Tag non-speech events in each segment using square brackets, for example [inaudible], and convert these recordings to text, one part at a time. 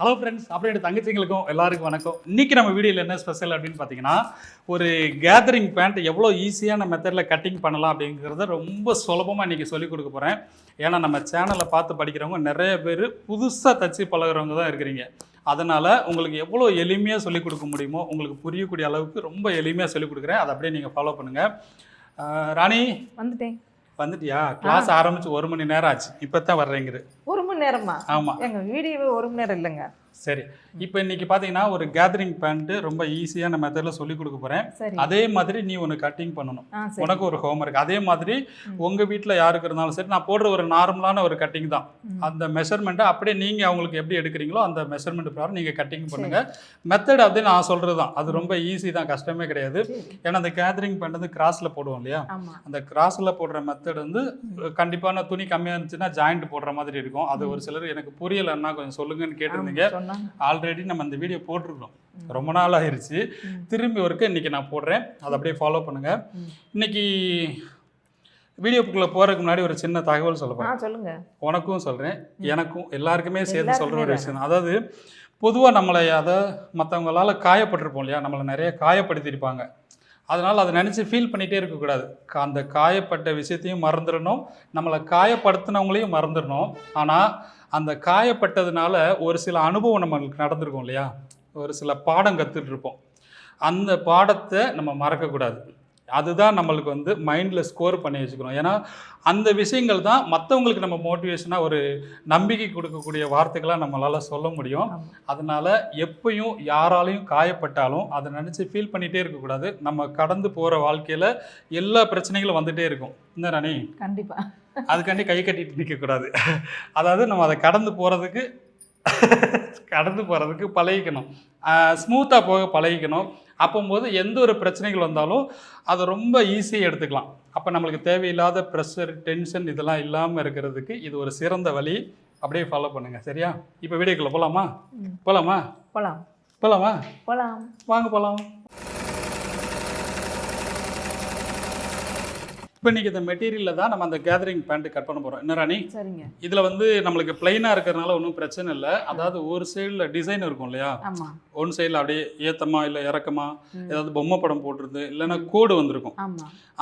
Hello friends அப்படியே தங்கச்சிங்களுக்கும் எல்லாருக்கும் வணக்கம். இன்னைக்கு நம்ம வீடியோவில் என்ன ஸ்பெஷல் அப்படின்னு பார்த்தீங்கன்னா ஒரு கேதரிங் பேண்ட் எவ்வளோ ஈஸியான மெத்தடில் கட்டிங் பண்ணலாம் அப்படிங்கிறத ரொம்ப சுலபமாக இன்றைக்கி சொல்லிக் கொடுக்க போகிறேன் ஏன்னா நம்ம சேனலை பார்த்து படிக்கிறவங்க நிறைய பேர் புதுசாக தச்சு பழகுறவங்க தான் இருக்கிறீங்க. அதனால் உங்களுக்கு எவ்வளோ எளிமையாக சொல்லிக் கொடுக்க முடியுமோ உங்களுக்கு புரியக்கூடிய அளவுக்கு ரொம்ப எளிமையாக சொல்லிக் கொடுக்குறேன். அதை அப்படியே நீங்கள் ஃபாலோ பண்ணுங்கள் ராணி? வந்துட்டேன். வந்துட்டியா? கிளாஸ் ஆரம்பிச்சு ஒரு மணி நேரம் ஆச்சு. இப்போ தான் வர்றேங்கிற. ஒரு மணி நேரமா எங்க வீடியோவே ஒரு மணி நேரம் இல்லைங்க. சரி. இப்போ இன்னைக்கு பார்த்தீங்கன்னா ஒரு கேதரிங் பேண்ட்டு ரொம்ப ஈஸியான மெத்தடில் சொல்லி கொடுக்க போகிறேன் அதே மாதிரி நீ ஒன்று கட்டிங் பண்ணணும். உனக்கு ஒரு ஹோம்ஒர்க் அதே மாதிரி. உங்கள் வீட்டில் யாருக்கு இருந்தாலும் சரி நான் போடுற ஒரு நார்மலான ஒரு கட்டிங் தான். அந்த மெஷர்மெண்ட்டை அப்படியே நீங்கள் அவங்களுக்கு எப்படி எடுக்கிறீங்களோ அந்த மெஷர்மெண்ட் பிரகாரம் நீங்கள் கட்டிங் பண்ணுங்கள் மெத்தட் அப்படி நான் சொல்கிறது தான். அது ரொம்ப ஈஸி தான். கஷ்டமே கிடையாது. ஏன்னா அந்த கேதரிங் பேண்ட் வந்து கிராஸில் போடுவோம் இல்லையா? அந்த கிராஸில் போடுற மெத்தட் வந்து கண்டிப்பான துணி கம்மியாக இருந்துச்சுன்னா ஜாயிண்ட் போடுற மாதிரி இருக்கும். அது ஒரு சிலர் எனக்கு புரியலைன்னா கொஞ்சம் சொல்லுங்கன்னு கேட்டிருந்தீங்க. ஆல்ரெடி நம்ம இந்த வீடியோ போட்டிருக்கோம். ரொம்ப நாள் ஆயிருச்சு. திரும்பி ஒருக்க இன்னைக்கு நான் போடுறேன். அதை அப்படியே ஃபாலோ பண்ணுங்க. ம். இன்னைக்கு வீடியோக்குள்ளே போகிறதுக்கு முன்னாடி ஒரு சின்ன தகவல் சொல்ல ஆ போகிறேன் சொல்லுங்க. உனக்கும் சொல்கிறேன் எனக்கும் எல்லாருக்குமே எல்லாருக்குமே சொல்கிற ஒரு. விஷயம். அதாவது பொதுவாக நம்மளை அதை மற்றவங்களால காயப்பட்டிருப்போம் இல்லையா? நம்மளை நிறைய காயப்படுத்தியிருப்பாங்க. அதனால் அதை நினச்சி ஃபீல் பண்ணிகிட்டே இருக்கக்கூடாது. அந்த காயப்பட்ட விஷயத்தையும் மறந்துடணும். நம்மளை காயப்படுத்தினவங்களையும் மறந்துடணும். ஆனால் அந்த காயப்பட்டதுனால ஒரு சில அனுபவம் நம்மளுக்கு நடந்திருக்கும் இல்லையா? ஒரு சில பாடம் கற்றுட்ருப்போம் அந்த பாடத்தை நம்ம மறக்கக்கூடாது. அதுதான் நம்மளுக்கு வந்து மைண்டில் ஸ்கோர் பண்ணி வச்சுக்கணும். ஏன்னா அந்த விஷயங்கள் தான் மற்றவங்களுக்கு நம்ம மோட்டிவேஷனாக ஒரு நம்பிக்கை கொடுக்கக்கூடிய வார்த்தைகளாக நம்மளால் சொல்ல முடியும். அதனால் எப்பயும் யாராலையும் காயப்பட்டாலும் அதை நினச்சி ஃபீல் பண்ணிகிட்டே இருக்கக்கூடாது நம்ம கடந்து போகிற வாழ்க்கையில் எல்லா பிரச்சனைகளும் வந்துகிட்டே இருக்கும். என்ன ராணி? கண்டிப்பா. அதுக்காண்டி கை கட்டிட்டு நிற்கக்கூடாது அதாவது நம்ம அதை கடந்து போகிறதுக்கு கடந்து போகிறதுக்கு பழகிக்கணும். ஸ்மூத்தாக போக பழகிக்கணும். அப்போம்போது எந்த ஒரு பிரச்சனைகள் வந்தாலும் அதை ரொம்ப ஈஸியாக எடுத்துக்கலாம். அப்போ நம்மளுக்கு தேவையில்லாத ப்ரெஷர் டென்ஷன் இதெல்லாம் இல்லாமல் இருக்கிறதுக்கு இது ஒரு சிறந்த வழி. அப்படியே ஃபாலோ பண்ணுங்கள் சரியா? இப்போ வீடியோக்குள்ளே போகலாமா. போகலாமா போலாம்? போகலாமா போலாம்? வாங்க போகலாம் இப்போ இன்றைக்கி இந்த மெட்டீரியலில் தான் நம்ம அந்த கேதரிங் பேண்ட்டு கட் பண்ண போகிறோம் என்ன ராணி? சரிங்க. இதில் வந்து நம்மளுக்கு பிளைனாக இருக்கிறதுனால ஒன்றும் பிரச்சனை இல்லை. அதாவது ஒரு சைடில் டிசைன் இருக்கும் இல்லையா? ஒன் சைடில் அப்படியே ஏத்தமா இல்லை இறக்கமா. ஏதாவது பொம்மை படம் போட்டிருந்து இல்லைன்னா கோடு வந்திருக்கும்.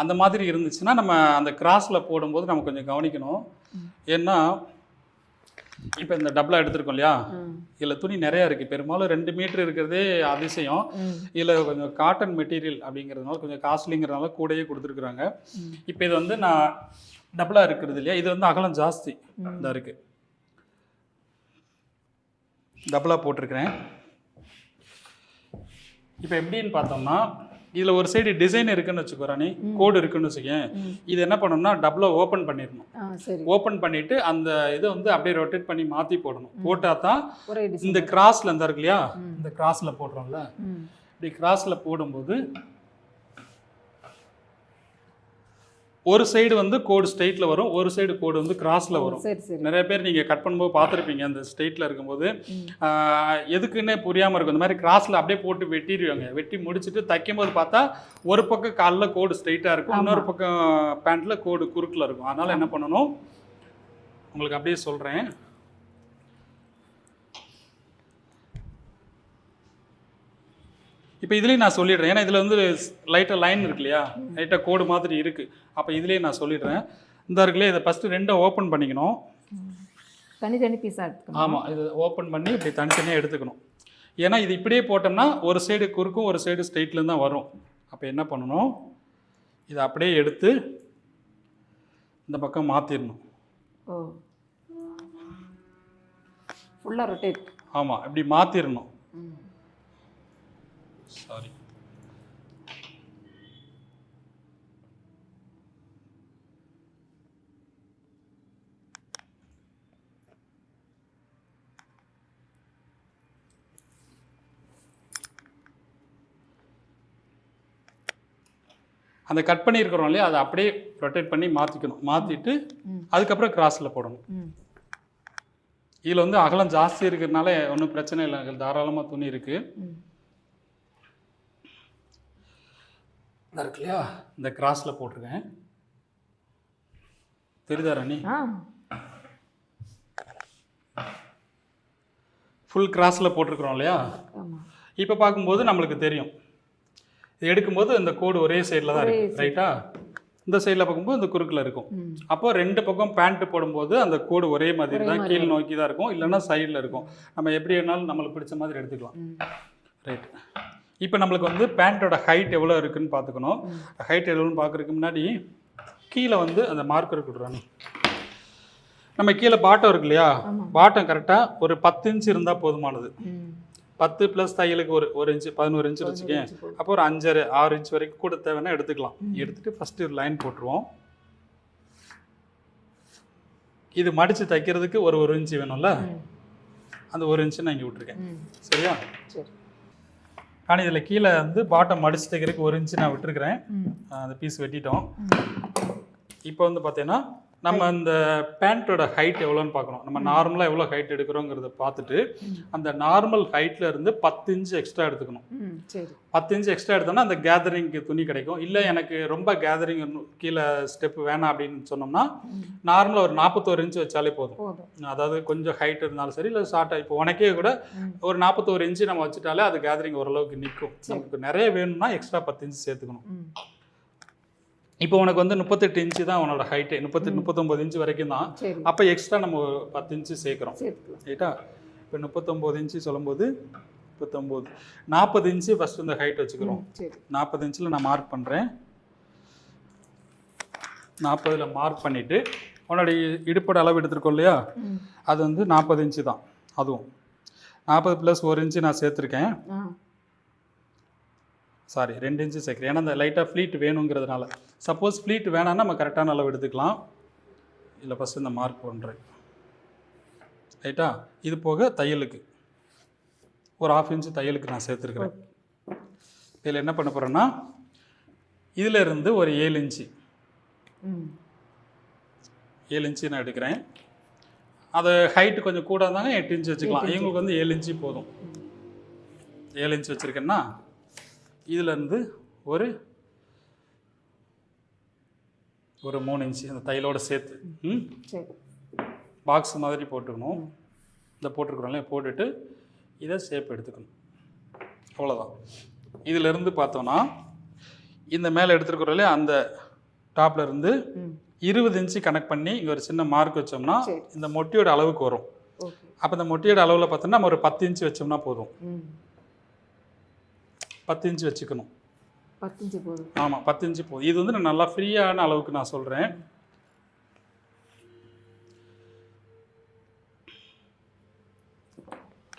அந்த மாதிரி இருந்துச்சுன்னா நம்ம அந்த கிராஸில் போடும்போது நம்ம கொஞ்சம் கவனிக்கணும். ஏன்னா இப்போ இந்த டபுளாக எடுத்திருக்கோம் இல்லையா. இதில் துணி நிறையா இருக்குது பெரும்பாலும் ரெண்டு மீட்டர் இருக்கிறதே அதிசயம். இதில் கொஞ்சம் காட்டன் மெட்டீரியல் அப்படிங்கிறதுனால கொஞ்சம் காஸ்ட்லிங்கிறதுனால கூடயே கொடுத்துருக்குறாங்க. இப்போ இது வந்து நான் டபுளாக இருக்கிறது இல்லையா இது வந்து அகலம் ஜாஸ்தி ம். இந்த இருக்கு டபுளாக போட்டிருக்கிறேன் இப்போ எப்படின்னு பார்த்தோம்னா இதில் ஒரு சைடு டிசைன் இருக்குன்னு வச்சுக்கோ ராணி கோடு இருக்குன்னு வச்சுக்கேன். இது என்ன பண்ணணும்னா டபுளாக ஓப்பன் பண்ணிடணும். ஓப்பன் பண்ணிட்டு அந்த இதை வந்து அப்படியே ரொட்டேட் பண்ணி மாற்றி போடணும். போட்டால் தான் இந்த கிராஸில் இருந்தா இருக்கு இல்லையா. இந்த கிராஸில் போடுறோம்ல. இப்படி கிராஸில் போடும்போது ஒரு சைடு வந்து கோடு ஸ்ட்ரெயிட்டில் வரும் ஒரு சைடு கோடு வந்து கிராஸில் வரும். நிறைய பேர் நீங்கள் கட் பண்ணும்போது பார்த்துருப்பீங்க அந்த ஸ்ட்ரெயிட்டில் இருக்கும்போது. எதுக்குன்னே புரியாமல் இருக்கும். இந்த மாதிரி கிராஸில் அப்படியே போட்டு வெட்டிடுவாங்க. வெட்டி முடிச்சுட்டு தைக்கும்போது பார்த்தா ஒரு பக்கம் காலில் கோடு ஸ்ட்ரெயிட்டாக இருக்கும். இன்னொரு பக்கம் பேண்ட்டில் கோடு குறுக்கில் இருக்கும். அதனால் என்ன பண்ணணும்? உங்களுக்கு அப்படியே சொல்கிறேன் இப்போ இதுலேயும் நான் சொல்லிடுறேன். ஏன்னா இதில் வந்து லைட்டாக லைன் இருக்கு இல்லையா லைட்டாக கோடு மாதிரி இருக்குது அப்போ இதுலேயே நான் சொல்லிடுறேன். இந்த இருக்குல்லையே? இதை ஃபஸ்ட்டு ரெண்டை ஓப்பன் பண்ணிக்கணும். தனித்தனி பீஸா எடுத்துக்கணும். ஆமாம் இது ஓப்பன் பண்ணி இப்படி தனித்தனியாக எடுத்துக்கணும். ஏன்னா இது இப்படியே போட்டோம்னா ஒரு சைடு குறுக்கும் ஒரு சைடு ஸ்ட்ரெயிட்லேருந்து தான் வரும். அப்போ என்ன பண்ணணும்? இதை அப்படியே எடுத்து இந்த பக்கம் மாற்றிடணும் ஓ. ஃபுல்லா ரொட்டேட் ஆமாம் இப்படி மாற்றிடணும். சாரி அந்த கட் பண்ணியிருக்கிறோம் இல்லையா? அதை அப்படியே ரொட்டேட் பண்ணி மாற்றிக்கணும் மாற்றிட்டு. அதுக்கப்புறம் கிராஸில் போடணும். இதில் வந்து அகலம் ஜாஸ்தி இருக்கிறதுனால ஒன்றும் பிரச்சனை இல்லை. தாராளமாக துணி இருக்குது ம். இந்த இருக்கு இல்லையா? இந்த கிராஸில் போட்டிருக்கேன். தெரியுதா ராணி? ஃபுல் கிராஸில் போட்டிருக்கிறோம் இல்லையா? இப்போ பார்க்கும்போது நம்மளுக்கு தெரியும். இது எடுக்கும்போது இந்த கோடு ஒரே சைடில் தான் ஒரே இருக்குது ரைட்டா இந்த சைடில் பார்க்கும்போது இந்த குறுக்கில் இருக்கும். அப்போ ரெண்டு பக்கம் பேண்ட் போடும்போது அந்த கோடு ஒரே மாதிரி தான் கீழ் நோக்கி தான் இருக்கும். இல்லைன்னா சைடில் இருக்கும். நம்ம எப்படி வேணாலும் நம்மளுக்கு பிடிச்ச மாதிரி எடுத்துக்கலாம். ரைட் இப்போ நம்மளுக்கு வந்து பேண்ட்டோட ஹைட் எவ்வளோ இருக்குன்னு பார்த்துக்கணும். ஹைட் எவ்வளோன்னு பார்க்குறதுக்கு முன்னாடி கீழே வந்து அந்த மார்க்கர் கொடுறாங்க நம்ம கீழே பாட்டம் இருக்கு இல்லையா? பாட்டம் கரெக்டாக ஒரு பத்து இன்ச் இருந்தால் போதுமானது. பத்து ப்ளஸ் தையலுக்கு ஒரு ஒரு இன்ச்சு பதினோரு இன்ச்சு வச்சுக்கேன். இன்ச்சு. அப்போ ஒரு அஞ்சரை ஆறு இன்ச் வரைக்கும் கூட தேவைன்னா எடுத்துக்கலாம். எடுத்துட்டு ஃபஸ்ட்டு ஒரு லைன் போட்டுருவோம். இது மடித்து தைக்கிறதுக்கு ஒரு ஒரு இன்ச்சு வேணும்ல? அந்த ஒரு இன்ச்சு நான் இங்கே விட்டுருக்கேன். சரியா? சரி. ஆனால் இதில் கீழே வந்து பாட்டம் மடித்து தைக்கிறதுக்கு ஒரு இன்ச்சு நான் விட்டுருக்கிறேன். அந்த பீஸ் வெட்டிட்டோம். இப்போ வந்து பார்த்தீங்கன்னா நம்ம அந்த பேண்ட்டோட ஹைட் எவ்வளோன்னு பார்க்கணும். நம்ம நார்மலாக எவ்வளோ ஹைட் எடுக்கிறோங்கிறத பார்த்துட்டு. அந்த நார்மல் ஹைட்டில் இருந்து பத்து இன்ச்சு எக்ஸ்ட்ரா எடுத்துக்கணும். பத்து இன்ச்சு எக்ஸ்ட்ரா எடுத்தோம்னா அந்த கேதரிங்க்கு துணி கிடைக்கும். இல்லை எனக்கு ரொம்ப கேதரிங் கீழே ஸ்டெப் வேணாம் அப்படின்னு சொன்னோம்னா நார்மலாக ஒரு நாற்பத்தோரு இன்ச்சு வச்சாலே போதும். அதாவது கொஞ்சம் ஹைட் இருந்தாலும் சரி இல்லை ஷார்ட்டாக இப்போ உனக்கே கூட ஒரு நாற்பத்தோரு இன்ச்சு நம்ம வச்சுட்டாலே அது கேதரிங் ஓரளவுக்கு நிற்கும். நமக்கு நிறைய வேணும்னா எக்ஸ்ட்ரா பத்து இன்ச்சு சேர்த்துக்கணும். இப்போ உனக்கு வந்து முப்பத்தெட்டு இன்ச்சு தான் உன்னோட ஹைட்டு முப்பத்தி முப்பத்தொம்பது இன்ச்சு வரைக்கும் தான். அப்போ எக்ஸ்ட்ரா நம்ம ஒரு பத்து இன்ச்சு சேர்க்குறோம். ரைட்டா இப்போ முப்பத்தொம்போது இன்ச்சு சொல்லும்போது முப்பத்தொம்போது. நாற்பது இன்ச்சு ஃபஸ்ட்டு இந்த ஹைட் வச்சுக்கிறோம். நாற்பது இன்ச்சில் நான் மார்க் பண்ணுறேன் நாற்பதில் மார்க் பண்ணிவிட்டு உன்னோட இடுப்போட அளவு எடுத்துருக்கோம் இல்லையா? அது வந்து நாற்பது இன்ச்சு தான். அதுவும். நாற்பது ப்ளஸ் ஒரு இன்ச்சு நான் சேர்த்துருக்கேன். சாரி ரெண்டு இன்ச்சு சேர்க்குறேன். ஏன்னா அந்த லைட்டாக ஃப்ளீட் வேணுங்கிறதுனால. சப்போஸ் ஃப்ளீட் வேணாம்னா நம்ம கரெக்டான அளவு எடுத்துக்கலாம். இல்லை ஃபஸ்ட்டு இந்த மார்க் பண்ணுறேன் ரைட்டா இது போக தையலுக்கு. ஒரு ஆஃப் இன்ச்சு தையலுக்கு நான் சேர்த்துருக்குறேன். இதில் என்ன பண்ண போகிறேன்னா இதில் இருந்து ஒரு ஏழு இன்ச்சு ஏழு இன்ச்சு நான் எடுக்கிறேன். அது ஹைட்டு கொஞ்சம் கூட இருந்தாங்க எட்டு இன்ச்சு வச்சுக்கலாம். இவங்களுக்கு வந்து ஏழு இன்ச்சு போதும். ஏழு இன்ச்சு வச்சுருக்கேன்னா இதுலேருந்து ஒரு ஒரு மூணு இன்ச்சு அந்த தையலோட சேர்த்து ம்? சரி. பாக்ஸ் மாதிரி போட்டுக்கணும். இந்த போட்டிருக்கிறோம்ல போட்டுட்டு இதை ஷேப் எடுத்துக்கணும். அவ்வளோதான் இதிலிருந்து பார்த்தோன்னா இந்த மேலே எடுத்துருக்குறோம்ல அந்த டாப்ல இருந்து ம். இருபது இன்ச்சு கனெக்ட் பண்ணி இங்கே ஒரு சின்ன மார்க் வச்சோம்னா. இந்த மொட்டியோட அளவுக்கு வரும். அப்போ இந்த மொட்டியோட அளவில் பார்த்தோன்னா நம்ம ஒரு பத்து இன்ச்சு வச்சோம்னா போதும். பத்து இன்ச்சு வச்சுக்கணும். பத்தஞ்சு போதும். ஆமாம் பத்து இன்ச்சு போதும் இது வந்து நான் நல்லா ஃப்ரீயான அளவுக்கு நான் சொல்கிறேன்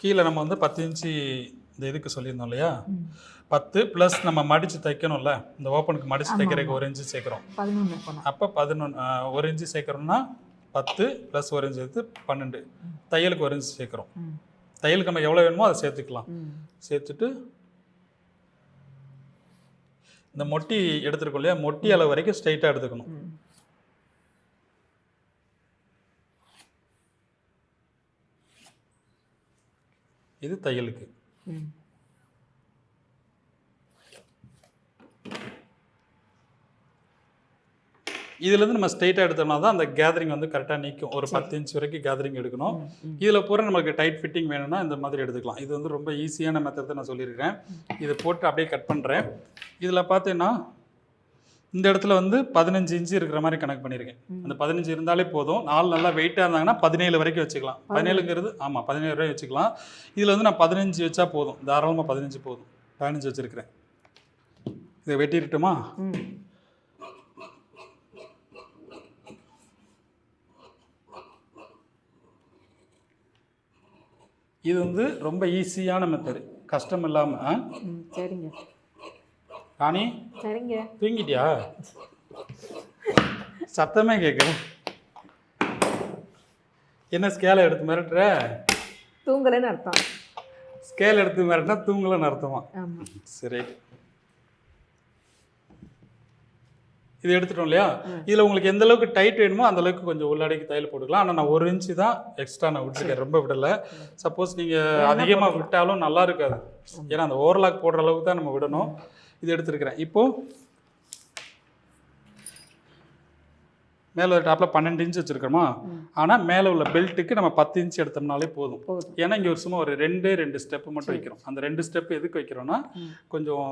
கீழே நம்ம வந்து பத்து இன்ச்சு இந்த இதுக்கு சொல்லியிருந்தோம் இல்லையா? பத்து ப்ளஸ் நம்ம மடித்து தைக்கணும்ல? இந்த ஓப்பனுக்கு மடித்து தைக்கிறதுக்கு ஒரு இன்ச்சு சேர்க்குறோம். அப்போ பதினொன்று ஒரு இன்ச்சு சேர்க்குறோம்னா பத்து ப்ளஸ் ஒரு இன்ச்சு எடுத்து பன்னெண்டு. தையலுக்கு ஒரு இன்ச்சு சேர்க்குறோம். தையலுக்கு நம்ம எவ்வளோ வேணுமோ அதை சேர்த்துக்கலாம். சேர்த்துட்டு இந்த மொட்டி எடுத்துருக்கோம் இல்லையா? மொட்டி அளவு வரைக்கும் ஸ்ட்ரைட்டாக எடுத்துக்கணும். இது தையலுக்கு. இதுலேருந்து நம்ம ஸ்ட்ரைட்டாக எடுத்தோம்னா தான் அந்த கேதரிங் வந்து கரெக்டாக நிற்கும் ஒரு பத்து இன்ச் வரைக்கும் கேதரிங் எடுக்கணும். இதில் பூரா நமக்கு டைட் ஃபிட்டிங் வேணும்னா இந்த மாதிரி எடுத்துக்கலாம். இது வந்து ரொம்ப ஈஸியான மெத்தட் நான் சொல்லியிருக்கேன் இதை போட்டு அப்படியே கட் பண்ணுறேன் இதில் பார்த்தீங்கன்னா இந்த இடத்துல வந்து பதினஞ்சு இன்ச்சு இருக்கிற மாதிரி கணக்கு பண்ணியிருக்கேன். அந்த பதினஞ்சு இருந்தாலே போதும். நாலு நல்லா வெயிட்டாக இருந்தாங்கன்னா பதினேழு வரைக்கும் வச்சுக்கலாம். பதினேழுங்கிறது ஆமாம் பதினேழு வரைக்கும் வச்சுக்கலாம். இதில் வந்து நான் பதினஞ்சு வச்சா போதும். தாராளமாக பதினஞ்சு போதும். பதினஞ்சு வச்சுருக்கிறேன். இதை வெட்டிடட்டுமா? இது வந்து ரொம்ப ஈஸியான மெத்தடு கஷ்டம் இல்லாமல் சரிங்க. ராணி? சரிங்க. தூங்கிட்டியா? சத்தமே கேட்கல. என்ன ஸ்கேலை எடுத்து மிரட்டுற? தூங்கலைன்னு அர்த்தம். ஸ்கேல் எடுத்து மிரட்டினா தூங்கலன்னு அர்த்தமா? சரி. இது எடுத்துட்டோம் இல்லையா? இதில் உங்களுக்கு எந்த அளவுக்கு டைட் வேணுமோ அந்த அளவுக்கு கொஞ்சம் உள்ளடக்கி தையல் போட்டுக்கலாம். ஆனால் நான் ஒரு இன்ச்சு தான் எக்ஸ்ட்ரா நான் விட்டுருக்கேன். ரொம்ப விடலை. சப்போஸ் நீங்கள் அதிகமாக விட்டாலும் நல்லா இருக்காது. ஏன்னா அந்த ஓவர்லாக் போடுற அளவுக்கு தான் நம்ம விடணும். இது எடுத்துருக்கிறேன். இப்போ மேலே டாப்பில் பன்னெண்டு இன்ச் வச்சுருக்கோமா. ஆனால் மேலே உள்ள பெல்ட்டுக்கு நம்ம பத்து இன்ச் எடுத்தோம்னாலே போதும். ஏன்னா இங்கே ஒரு சும்மா ஒரு ரெண்டே ரெண்டு ஸ்டெப்பு மட்டும் வைக்கிறோம். அந்த ரெண்டு ஸ்டெப் எதுக்கு வைக்கிறோம்னா ம். கொஞ்சம்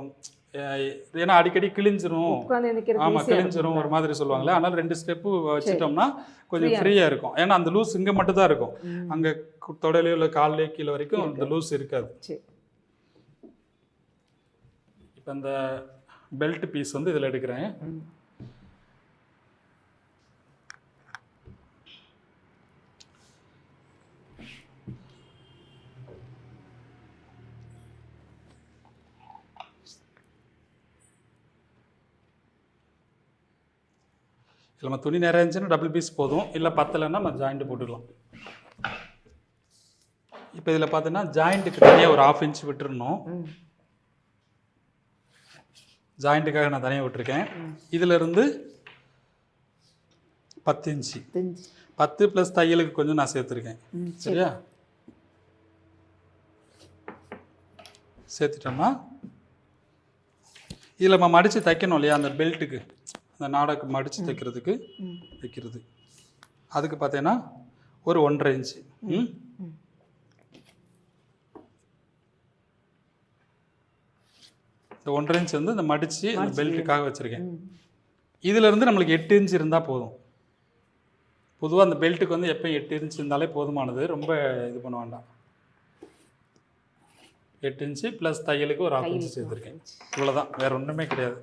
ஏன்னா அடிக்கடி கிழிஞ்சிரும். ஆமாம் கிழிஞ்சிரும் ஒரு மாதிரி சொல்லுவாங்களே. அதனால ரெண்டு ஸ்டெப்பு வச்சுட்டோம்னா கொஞ்சம் ஃப்ரீயாக இருக்கும். ஏன்னா அந்த லூஸ் இங்கே மட்டும் தான் இருக்கும். அங்கே தொடையிலையோ இல்லை கால்லையோ கீழே வரைக்கும் அந்த லூஸ் இருக்காது. இப்போ அந்த பெல்ட் பீஸ் வந்து இதில் எடுக்கிறேன். இல்லை நம்ம துணி நிறைய இருந்துச்சுன்னா டபுள் பீஸ் போதும். இல்லை பத்தலைன்னா நம்ம ஜாயிண்ட் போட்டுக்கலாம். இப்போ இதில் பார்த்தீங்கன்னா ஜாயிண்ட்டுக்கு தனியாக ஒரு ஆஃப் இன்ச் விட்டுறணும். ம். ஜாயிண்ட்டுக்காக நான் தனியாக விட்டுருக்கேன். இதிலிருந்து பத்து இன்ச்சு பத்து ப்ளஸ் தையலுக்கு கொஞ்சம் நான் சேர்த்துருக்கேன். சரியா? சேர்த்துட்டோம்னா இதில் நம்ம மடித்து தைக்கணும் இல்லையா அந்த பெல்ட்டுக்கு அந்த நாடக்கு மடித்து தைக்கிறதுக்கு வைக்கிறது. அதுக்கு பார்த்தீங்கன்னா ஒரு ஒன்றரை இன்ச்சு. இந்த ஒன்றரை இன்ச் வந்து இந்த மடித்து அந்த பெல்ட்டுக்காக வச்சுருக்கேன். இதிலிருந்து நம்மளுக்கு எட்டு இன்ச் இருந்தால் போதும். பொதுவாக அந்த பெல்ட்டுக்கு வந்து எப்பயும் எட்டு இன்ச் இருந்தாலே போதுமானது. ரொம்ப இது பண்ண வேண்டாம். எட்டு இன்ச்சு ப்ளஸ் தையலுக்கு ஒரு ஆஃப் இன்ச்சு சேர்த்துருக்கேன். இவ்வளோதான் வேற ஒன்றுமே கிடையாது.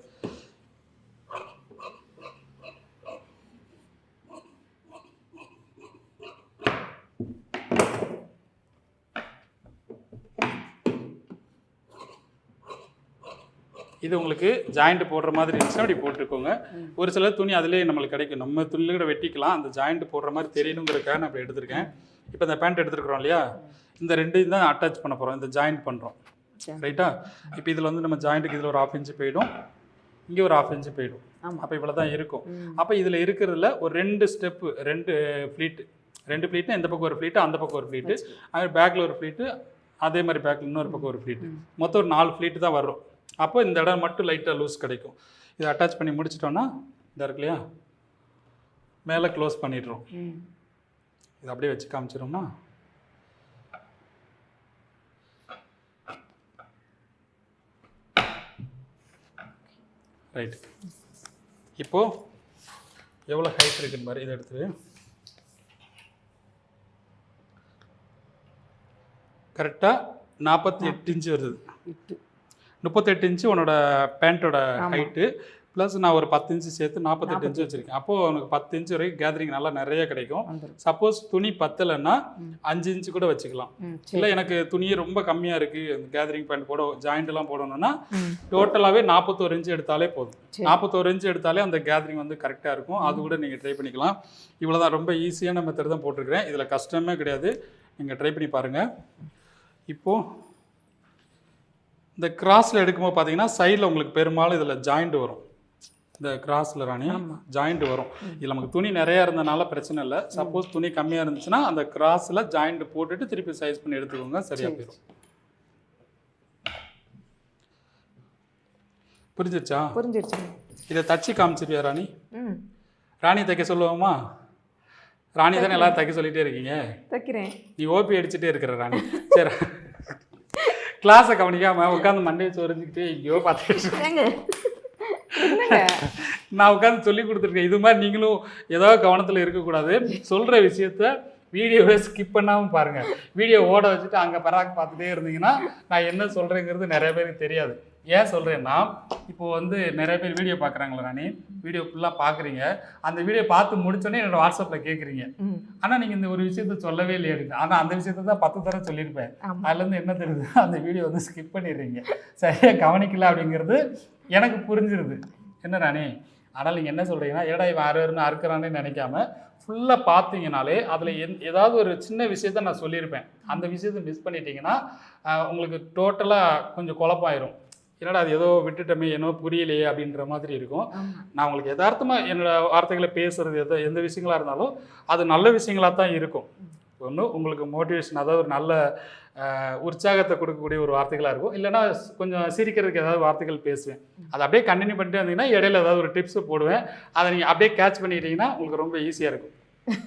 இது உங்களுக்கு ஜாயிண்ட் போடுற மாதிரி இருந்துச்சுன்னா அப்படி போட்டுக்கோங்க. ஒரு சில துணி அதிலே நம்மளுக்கு கிடைக்கும். நம்ம துணியில கூட வெட்டிக்கலாம். அந்த ஜாயிண்ட் போடுற மாதிரி தெரியணுங்கிறதுக்காக நான் இப்படி எடுத்திருக்கேன். இப்போ இந்த பேண்ட் எடுத்துருக்குறோம் இல்லையா? இந்த ரெண்டையும் தான் அட்டாச் பண்ண போகிறோம் இந்த ஜாயிண்ட் பண்ணுறோம். ரைட்டா? இப்போ இதில் வந்து நம்ம ஜாயிண்ட்டுக்கு இதில் ஒரு ஆஃப் இன்ச்சு போயிடும். இங்கே ஒரு ஆஃப் இன்ச்சு போயிடும். அப்போ இவ்வளோ தான் இருக்கும். அப்போ இதில் இருக்கிறதுல ஒரு ரெண்டு ஸ்டெப்பு ரெண்டு ஃப்ளீட்டு ரெண்டு ஃப்ளீட்னா இந்த பக்கம் ஒரு ஃப்ளீட்டு அந்த பக்கம் ஒரு ஃப்ளீட்டு அது பேக்கில் ஒரு ஃப்ளீட்டு அதே மாதிரி பேக்கில் இன்னொரு பக்கம் ஒரு ஃப்ளீட்டு மொத்தம் ஒரு நாலு ஃப்ளீட்டு தான் வரும். அப்போ இந்த இடம் மட்டும் லைட்டாக லூஸ் கிடைக்கும். இதை அட்டாச் பண்ணி முடிச்சிட்டோன்னா இந்த இருக்கு இல்லையா? மேலே க்ளோஸ் பண்ணிடுறோம். இதை அப்படியே வச்சு காமிச்சிரோம்னா ரைட் இப்போ எவ்வளோ ஹைட் இருக்குன்னு பாரு இதை எடுத்து கரெக்டாக நாற்பத்தி எட்டு இன்ச்சு வருது. முப்பத்தெட்டு இன்ச்சு உன்னோட பேண்ட்டோட ஹைட்டு ப்ளஸ் நான் ஒரு பத்து இன்ச்சு சேர்த்து நாற்பத்தெட்டு இன்ச்சு வச்சுருக்கேன். அப்போது உனக்கு பத்து இன்ச்சு வரைக்கும் கேதரிங் நல்லா நிறைய கிடைக்கும். சப்போஸ் துணி பத்தலைன்னா அஞ்சு இன்ச்சு கூட வச்சுக்கலாம். இல்லை எனக்கு துணியே ரொம்ப கம்மியாக இருக்குது அந்த கேதரிங் பேண்ட் போட ஜாயிண்ட்லாம் போடணும்னா டோட்டலாகவே நாற்பத்தோரு இன்ச்சு எடுத்தாலே போதும். நாற்பத்தோரு இன்ச்சு எடுத்தாலே அந்த கேதரிங் வந்து கரெக்டாக இருக்கும். அது கூட நீங்கள் ட்ரை பண்ணிக்கலாம். இவ்வளோ தான் ரொம்ப ஈஸியான மெத்தட் தான் போட்டிருக்கிறேன். இதில் கஷ்டமே கிடையாது. நீங்கள் ட்ரை பண்ணி பாருங்கள் இப்போது இந்த கிராஸில் எடுக்கும்போது பார்த்தீங்கன்னா சைடில் உங்களுக்கு பெரும்பாலும் இதில் ஜாயிண்ட் வரும். இந்த கிராஸில் ராணி ஜாயிண்ட் வரும். இதில் நமக்கு துணி நிறையா இருந்தனால பிரச்சனை இல்லை. சப்போஸ் துணி கம்மியாக இருந்துச்சுன்னா அந்த கிராஸில் ஜாயிண்ட் போட்டுட்டு திருப்பி சைஸ் பண்ணி எடுத்துக்கோங்க சரியாக போயிடும். புரிஞ்சிருச்சா? புரிஞ்சிருச்சுங்க இதை தச்சு காமிச்சிருவியா ராணி? ராணி தைக்க சொல்லுவோமா? ராணி தானே எல்லாரும் தைக்க சொல்லிட்டே இருக்கீங்க. தைக்கிறேன். நீ ஓபி அடிச்சுட்டே இருக்கிற ராணி. சரி. கிளாஸை கவனிக்காம உட்காந்து மண்டையை சொரிஞ்சுக்கிட்டு ஐயோ பார்த்துக்கிட்டு நான் உட்காந்து சொல்லி கொடுத்துருக்கேன். இது மாதிரி நீங்களும் ஏதாவது கவனத்தில் இருக்கக்கூடாது. சொல்கிற விஷயத்த வீடியோவை ஸ்கிப் பண்ணாமல் பாருங்கள் வீடியோ ஓட வச்சுட்டு அங்கே பராக் பார்த்துட்டே இருந்தீங்கன்னா நான் என்ன சொல்கிறேங்கிறது நிறைய பேருக்கு தெரியாது. ஏன் சொல்கிறேன்னா இப்போ வந்து நிறைய பேர் வீடியோ பார்க்குறாங்களா ராணி. வீடியோ ஃபுல்லாக பார்க்குறீங்க. அந்த வீடியோ பார்த்து முடிச்சோடனே என்னோட வாட்ஸ்அப்பில் கேட்குறீங்க ஆனால் நீங்கள் இந்த ஒரு விஷயத்த சொல்லவே இல்லையா ஆனால் அந்த விஷயத்த தான் பத்து தடவை சொல்லியிருப்பேன். அதுலேருந்து என்ன தெரியுது? அந்த வீடியோ வந்து ஸ்கிப் பண்ணிடுறீங்க. சரியாக கவனிக்கல அப்படிங்கிறது எனக்கு புரிஞ்சிருது. என்ன ராணி? ஆனால் நீங்கள் என்ன சொல்கிறீங்கன்னா ஏடா இவன் அறுன்னு அறுக்கிறானே நினைக்காம ஃபுல்லாக பார்த்தீங்கனாலே அதில் எந் ஏதாவது ஒரு சின்ன விஷயத்த நான் சொல்லியிருப்பேன். அந்த விஷயத்தை மிஸ் பண்ணிட்டீங்கன்னா உங்களுக்கு டோட்டலாக கொஞ்சம் குழப்பாயிரும் என்னடா அது ஏதோ விட்டுட்டோமே என்னோ புரியலையே அப்படின்ற மாதிரி இருக்கும். நான் உங்களுக்கு யதார்த்தமாக என்னோட வார்த்தைகளை பேசுறது எத எந்த விஷயங்களா இருந்தாலும் அது நல்ல விஷயங்களா தான் இருக்கும். ஒன்று உங்களுக்கு மோட்டிவேஷன் அதாவது ஒரு நல்ல உற்சாகத்தை கொடுக்கக்கூடிய ஒரு வார்த்தைகளாக இருக்கும். இல்லைன்னா கொஞ்சம் சிரிக்கிறதுக்கு ஏதாவது வார்த்தைகள் பேசுவேன். அதை அப்படியே கண்டினியூ பண்ணிட்டே இருந்தீங்கன்னா இடையில ஏதாவது ஒரு டிப்ஸ் போடுவேன். அதை நீங்கள் அப்படியே கேட்ச் பண்ணிட்டீங்கன்னா உங்களுக்கு ரொம்ப ஈஸியாக இருக்கும்.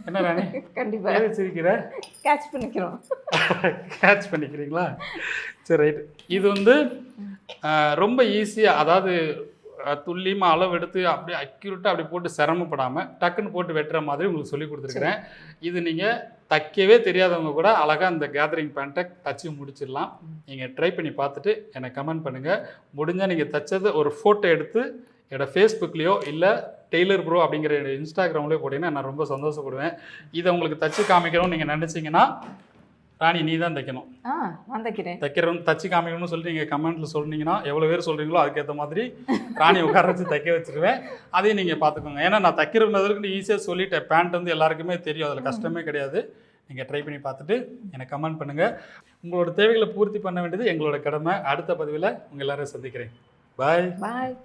என்ன ராணி? கண்டிப்பா. ஏது சிரிக்கிற? கேட்ச் பண்ணிக்கிறோம். [laughs] கேட்ச் பண்ணிக்கிறீங்களா? சரி ரைட் இது வந்து ரொம்ப ஈஸியாக அதாவது அஹ், துல்லியமா அளவு எடுத்து அப்படியே அக்யூரேட்டாக அப்படி போட்டு சிரமப்படாமல் டக்குன்னு போட்டு வெட்டுற மாதிரி உங்களுக்கு சொல்லி கொடுத்துருக்குறேன். இது நீங்கள் தைக்கவே தெரியாதவங்க கூட அழகாக அந்த கேதரிங் பேண்ட்டை தச்சு முடிச்சிடலாம். நீங்கள் ட்ரை பண்ணி பார்த்துட்டு எனக்கு கமெண்ட் பண்ணுங்கள் முடிஞ்சால் நீங்கள் தைச்சதை ஒரு ஃபோட்டோ எடுத்து என்னோட ஃபேஸ்புக்லேயோ இல்லை டெய்லர் ப்ரோ அப்படிங்கிற இன்ஸ்டாகிராம்லேயோ போட்டிங்கன்னா நான் ரொம்ப சந்தோஷப்படுவேன். இதை உங்களுக்கு தச்சு காமிக்கணும்னு நீங்கள் நினச்சிங்கன்னா ராணி நீ தான் தைக்கணும் நான் தைக்கிறேன். தைக்கிறோம் தச்சு காமிக்கணும்னு சொல்லிட்டு நீங்கள் கமெண்ட்டில் சொன்னீங்கன்னா எவ்வளோ பேர் சொல்கிறீங்களோ அதுக்கேற்ற மாதிரி ராணி உட்கார வச்சு தைக்க வச்சிருவேன். அதையும் நீங்கள் பார்த்துக்கோங்க ஏன்னா நான் தைக்கிறதுக்கு ஈஸியாக சொல்லிட்டேன். பேண்ட் வந்து எல்லாருக்குமே தெரியும். அதில் கஷ்டமே கிடையாது. நீங்கள் ட்ரை பண்ணி பார்த்துட்டு எனக்கு கமெண்ட் பண்ணுங்கள் உங்களோட தேவைகளை பூர்த்தி பண்ண வேண்டியது எங்களோட கடமை. அடுத்த பதிவில் உங்கள் எல்லாரையும் சந்திக்கிறேன். பாய் பாய்